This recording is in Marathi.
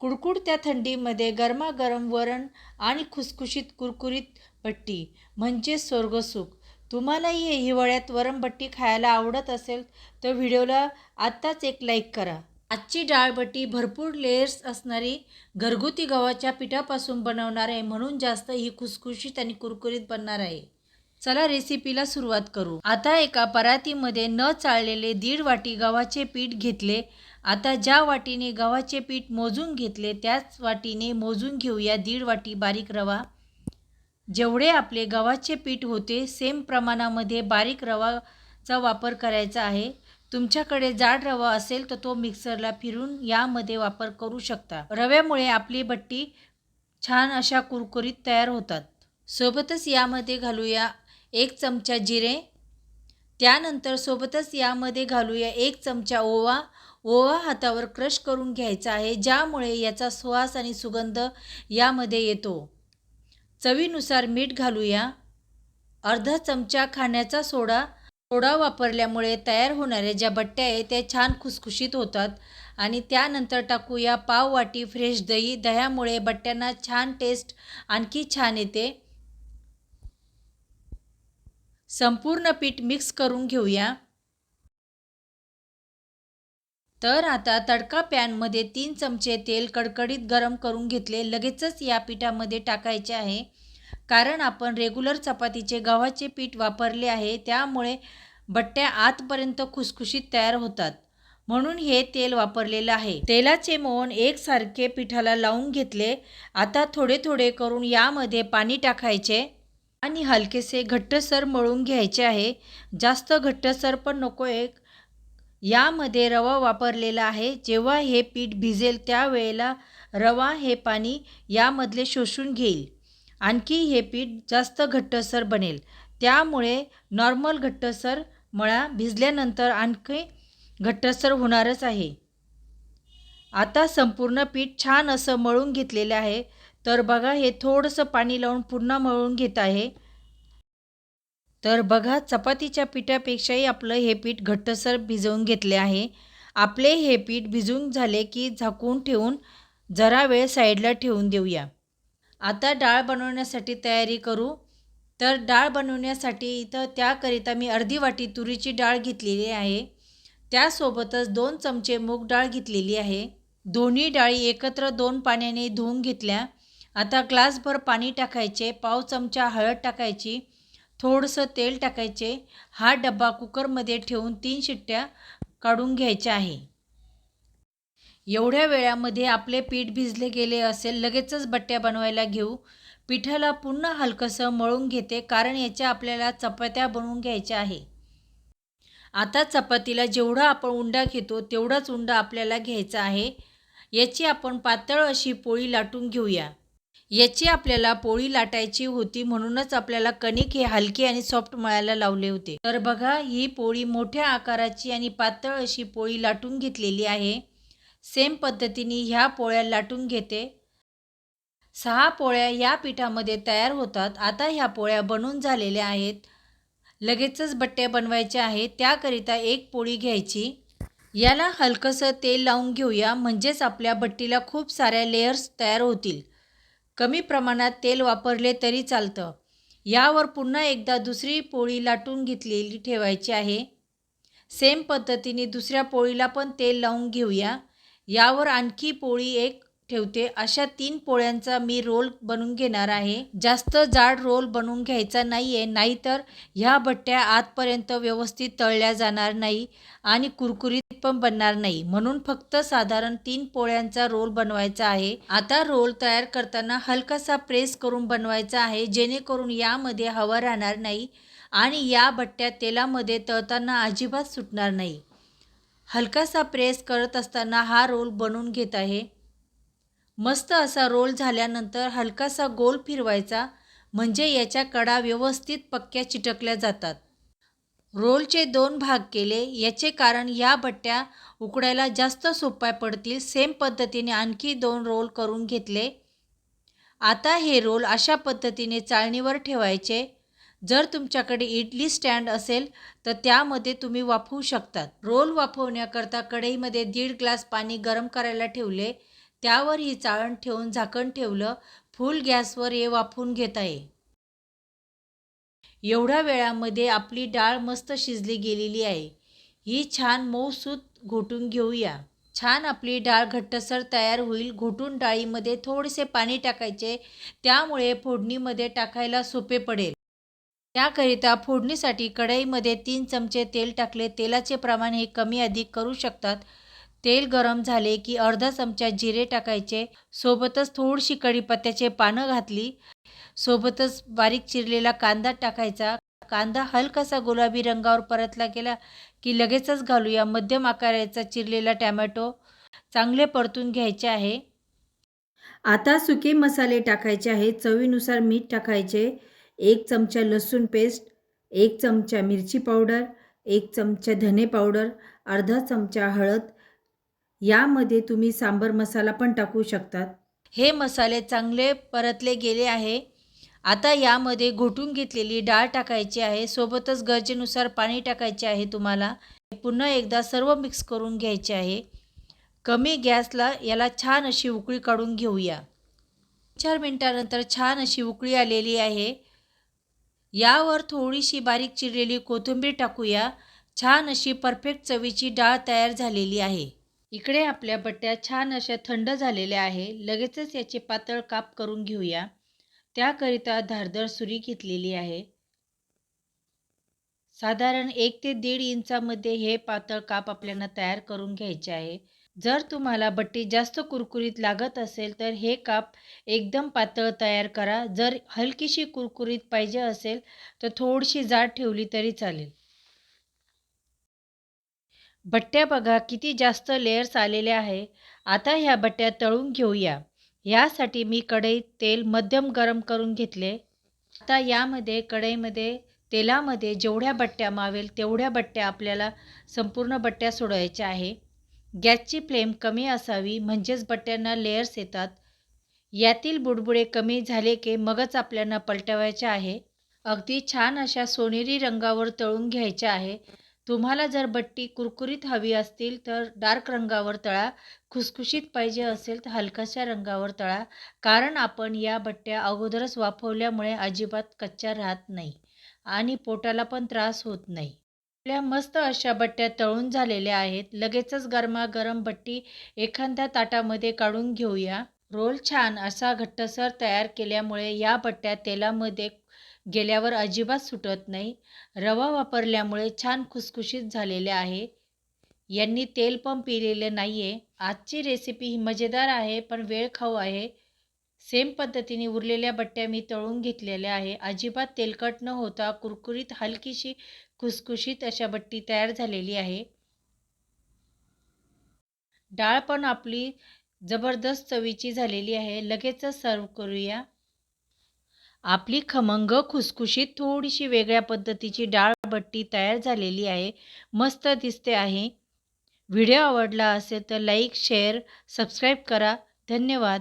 कुडकुडत्या थंडीमध्ये गरमागरम वरण आणि खुसखुशीत कुरकुरीत बट्टी म्हणजे स्वर्गसुख. तुम्हालाही हे हिवाळ्यात वरणबट्टी खायला आवडत असेल तर व्हिडिओला आत्ताच एक लाईक करा. आजची डाळबट्टी भरपूर लेयर्स असणारी घरगुती गव्हाच्या पिठापासून बनवणार आहे म्हणून जास्त ही खुसखुशीत आणि कुरकुरीत बनणार आहे. चला रेसिपीला सुरुवात करू. आता एका परातीमध्ये न चाळलेले दीड वाटी गव्हाचे पीठ घेतले आता ज्या वाटीने गव्हाचे पीठ मोजून घेतले त्याच वाटीने मोजून घेऊया दीड वाटी बारीक रवा. जेवढे आपले गव्हाचे पीठ होते सेम प्रमाणामध्ये बारीक रवाचा वापर करायचा आहे. तुमच्याकडे जाड रवा असेल तर तो मिक्सरला फिरून यामध्ये वापर करू शकता. रव्यामुळे आपली भट्टी छान अशा कुरकुरीत तयार होतात. सोबतच यामध्ये घालूया एक चमचा जिरे. त्यानंतर सोबतच यामध्ये घालूया एक चमचा ओवा. ओवा हातावर क्रश करून घ्यायचा आहे ज्यामुळे याचा सुवास आणि सुगंध यामध्ये येतो. चवीनुसार मीठ घालूया. अर्धा चमचा खाण्याचा सोडा सोडा वापरल्यामुळे तयार होणाऱ्या ज्या बट्ट्या आहेत त्या छान खुसखुशीत होतात. आणि त्यानंतर टाकूया पाव वाटी फ्रेश दही. दह्यामुळे बट्ट्यांना छान टेस्ट आणखी छान येते. संपूर्ण पीठ मिक्स करून घेऊया. तर आता तडका पॅनमध्ये तीन चमचे तेल कडकडीत गरम करून घेतले लगेचच या पिठामध्ये टाकायचे आहे. कारण आपण रेग्युलर चपातीचे गव्हाचे पीठ वापरले आहे त्यामुळे बट्ट्या आतपर्यंत खुसखुशीत तयार होतात. म्हणून हे तेल वापरलेलं आहे. तेलाचे मोहन एकसारखे पिठाला लावून घेतले. आता थोडे थोडे करून यामध्ये पाणी टाकायचे आणि हलकेसे घट्टसर मळून घ्यायचे आहे. जास्त घट्टसर पण नको एक यामध्ये रवा वापरलेला आहे. जेव्हा हे पीठ भिजेल त्यावेळेला रवा हे पाणी यामधले शोषून घेईल. आणखी हे पीठ जास्त घट्टसर बनेल. त्यामुळे नॉर्मल घट्टसर मळा भिजल्यानंतर आणखी घट्टसर होणारच आहे. आता संपूर्ण पीठ छान असं मळून घेतलेलं आहे. तर बघा हे थोडंसं पाणी लावून पुन्हा मळून घेत आहे. तर बघा चपातीच्या पिठापेक्षाही आपलं हे पीठ घट्टसर भिजवून घेतले आहे. आपले हे पीठ भिजून झाले की झाकून ठेवून जरा वेळ साईडला ठेवून देऊया. आता डाळ बनवण्यासाठी तयारी करू. तर डाळ बनवण्यासाठी इथं त्याकरिता मी अर्धी वाटी तुरीची डाळ घेतलेली आहे. त्यासोबतच दोन चमचे मूग डाळ घेतलेली आहे. दोन्ही डाळी एकत्र दोन पाण्याने धुवून घेतल्या. आता ग्लासभर पाणी टाकायचे पाव चमचा हळद टाकायची. थोडंसं तेल टाकायचे. हा डबा कुकरमध्ये ठेवून तीन शिट्ट्या काढून घ्यायच्या आहे. एवढ्या वेळामध्ये आपले पीठ भिजले गेले असेल लगेचच बट्ट्या बनवायला घेऊ. पिठाला पुन्हा हलकंसं मळून घेते कारण याच्या आपल्याला चपात्या बनवून घ्यायच्या आहे. आता चपातीला जेवढा आपण उंडा घेतो तेवढाच उंडा आपल्याला घ्यायचा आहे. याची आपण पातळ अशी पोळी लाटून घेऊया. याची आपल्याला पोळी लाटायची होती म्हणूनच आपल्याला कणिक हे हलके आणि सॉफ्ट मळायला लावले होते. तर बघा ही पोळी मोठ्या आकाराची आणि पातळ अशी पोळी लाटून घेतलेली आहे. सेम पद्धतीने ह्या पोळ्या लाटून घेते. सहा पोळ्या या पिठामध्ये तयार होतात. आता ह्या पोळ्या बनून झालेल्या आहेत. लगेचच बट्ट्या बनवायच्या आहेत. त्याकरिता एक पोळी घ्यायची. याला हलकंसं तेल लावून घेऊया. म्हणजेच आपल्या बट्टीला खूप साऱ्या लेयर्स तयार होतील. कमी प्रमाणात तेल वापरले तरी चालतं. यावर पुन्हा एकदा दुसरी पोळी लाटून घेतलेली ठेवायची आहे. सेम पद्धतीने दुसऱ्या पोळीला पण तेल लावून घेऊया. यावर आणखी पोळी एक ठेवते. अशा तीन पोळ्यांचा मी रोल बनवून घेणार आहे. जास्त जाड रोल बनवून घ्यायचा नाही आहे नाहीतर ह्या भट्ट्या आतपर्यंत व्यवस्थित तळल्या जाणार नाही आणि कुरकुरीत पण बनणार नाही. म्हणून फक्त साधारण तीन पोळ्यांचा रोल बनवायचा आहे. आता रोल तयार करताना हलकासा प्रेस करून बनवायचा आहे जेणेकरून यामध्ये हवा राहणार नाही आणि या भट्ट्या तेलामध्ये तळताना अजिबात सुटणार नाही. हलकासा प्रेस करत असताना हा रोल बनवून घेत आहे. मस्त असा रोल झाल्यानंतर हलकासा गोल फिरवायचा म्हणजे याच्या कडा व्यवस्थित पक्क्या चिटकल्या जातात. रोलचे दोन भाग केले याचे कारण या बट्ट्या उकडायला जास्त सोप्या पडतील सेम पद्धतीने आणखी दोन रोल करून घेतले. आता हे रोल अशा पद्धतीने चाळणीवर ठेवायचे. जर तुमच्याकडे इडली स्टँड असेल तर त्यामध्ये तुम्ही वाफवू शकतात. रोल वाफवण्याकरता कढईमध्ये दीड ग्लास पाणी गरम करायला ठेवले. त्यावर ही चाळण ठेवून झाकण ठेवलं फुल गॅसवर हे वाफवून घेत आहे. एवढ्या वेळामध्ये आपली डाळ मस्त शिजली गेलेली आहे. ही छान मऊसूत घोटून घेऊया. छान आपली डाळ घट्टसर तयार होईल. घोटून डाळीमध्ये थोडेसे पाणी टाकायचे. त्यामुळे फोडणीमध्ये टाकायला सोपे पडेल. त्याकरिता फोडणीसाठी कढईमध्ये तीन चमचे तेल टाकले. तेलाचे प्रमाण हे कमी अधिक करू शकतात. तेल गरम झाले की अर्धा चमचा जिरे टाकायचे सोबतच थोडीशी कढीपत्त्याचे पानं घातली सोबतच बारीक चिरलेला कांदा टाकायचा. कांदा हलकासा गुलाबी रंगावर परतला गेला की लगेचच घालूया. मध्यम आकाराचा चिरलेला टॅमॅटो चांगले परतून घ्यायचे आहे. आता सुके मसाले टाकायचे आहे. चवीनुसार मीठ टाकायचे. एक चमचा लसूण पेस्ट एक चमचा मिरची पावडर एक चमचा धने पावडर अर्धा चमचा हळद यामध्ये तुम्ही सांबर मसाला पण टाकू शकतात. हे मसाले चांगले परतले गेले आहे. आता यामध्ये घोटून घेतलेली डाळ टाकायची आहे. सोबतच गरजेनुसार पाणी टाकायचे आहे तुम्हाला. पुन्हा एकदा सर्व मिक्स करून घ्यायचे आहे. कमी गॅसला याला छान अशी उकळी काढून घेऊया. चार मिनटानंतर छान अशी उकळी आलेली आहे. यावर थोडीशी बारीक चिरलेली कोथिंबीर टाकूया. छान अशी परफेक्ट चवीची डाळ तयार झालेली आहे. इकडे आपल्या बट्ट्या छान अशा थंड झालेल्या आहे लगेचच याचे पातळ काप करून घेऊया. त्याकरिता धारदार सुरी घेतलेली आहे. साधारण एक ते दीड इंचामध्ये हे पातळ काप आपल्याला तयार करून घ्यायचे आहे. जर तुम्हाला बट्टी जास्त कुरकुरीत लागत असेल तर हे काप एकदम पातळ तयार करा. जर हलकीशी कुरकुरीत पाहिजे असेल तर थोडीशी जाड ठेवली तरी चालेल. बट्ट्या बघा किती जास्त लेयर्स आलेले आहे. आता ह्या बट्ट्या तळून घेऊया. यासाठी मी कढईत तेल मध्यम गरम करून घेतले. आता यामध्ये कढईमध्ये तेलामध्ये जेवढ्या बट्ट्या मावेल तेवढ्या बट्ट्या आपल्याला संपूर्ण बट्ट्या सोडायच्या आहे. गॅसची फ्लेम कमी असावी म्हणजेच बट्ट्यांना लेयर्स येतात. यातील बुडबुडे कमी झाले की मगच आपल्याला पलटवायचे आहे. अगदी छान अशा सोनेरी रंगावर तळून घ्यायच्या आहे. तुम्हाला जर बट्टी कुरकुरीत हवी असतील तर डार्क रंगावर तळा खुसखुशीत पाहिजे असेल तर हलकाशा रंगावर तळा कारण आपण या बट्ट्या अगोदरच वाफवल्यामुळे अजिबात कच्च्या राहत नाही आणि पोटाला पण त्रास होत नाही. आपल्या मस्त अशा बट्ट्या तळून झालेल्या आहेत. लगेचच गरमागरम बट्टी एखाद्या ताटामध्ये काढून घेऊया. रोल छान असा घट्टसर तयार केल्यामुळे या बट्ट्या तेलामध्ये गेल्यावर अजिबात सुटत नाही. रवा वापरल्यामुळे छान खुसखुशीत झालेले आहे. यांनी तेल पण पिलेलं नाही आहे आजची रेसिपी ही मजेदार आहे पण वेळ खाऊ आहे. सेम पद्धतीने उरलेल्या बट्ट्या मी तळून घेतलेल्या आहे. अजिबात तेलकट न होता कुरकुरीत हलकीशी खुसखुशीत अशा बट्टी तयार झालेली आहे. डाळ पण आपली जबरदस्त चवीची झालेली आहे. लगेचच सर्व करूया. आपली खमंग खुसखुशीत थोडीशी वेगळ्या पद्धतीची डाळबट्टी तयार झालेली आहे. मस्त दिसते आहे. व्हिडिओ आवडला असेल तर लाईक शेअर सबस्क्राईब करा. धन्यवाद.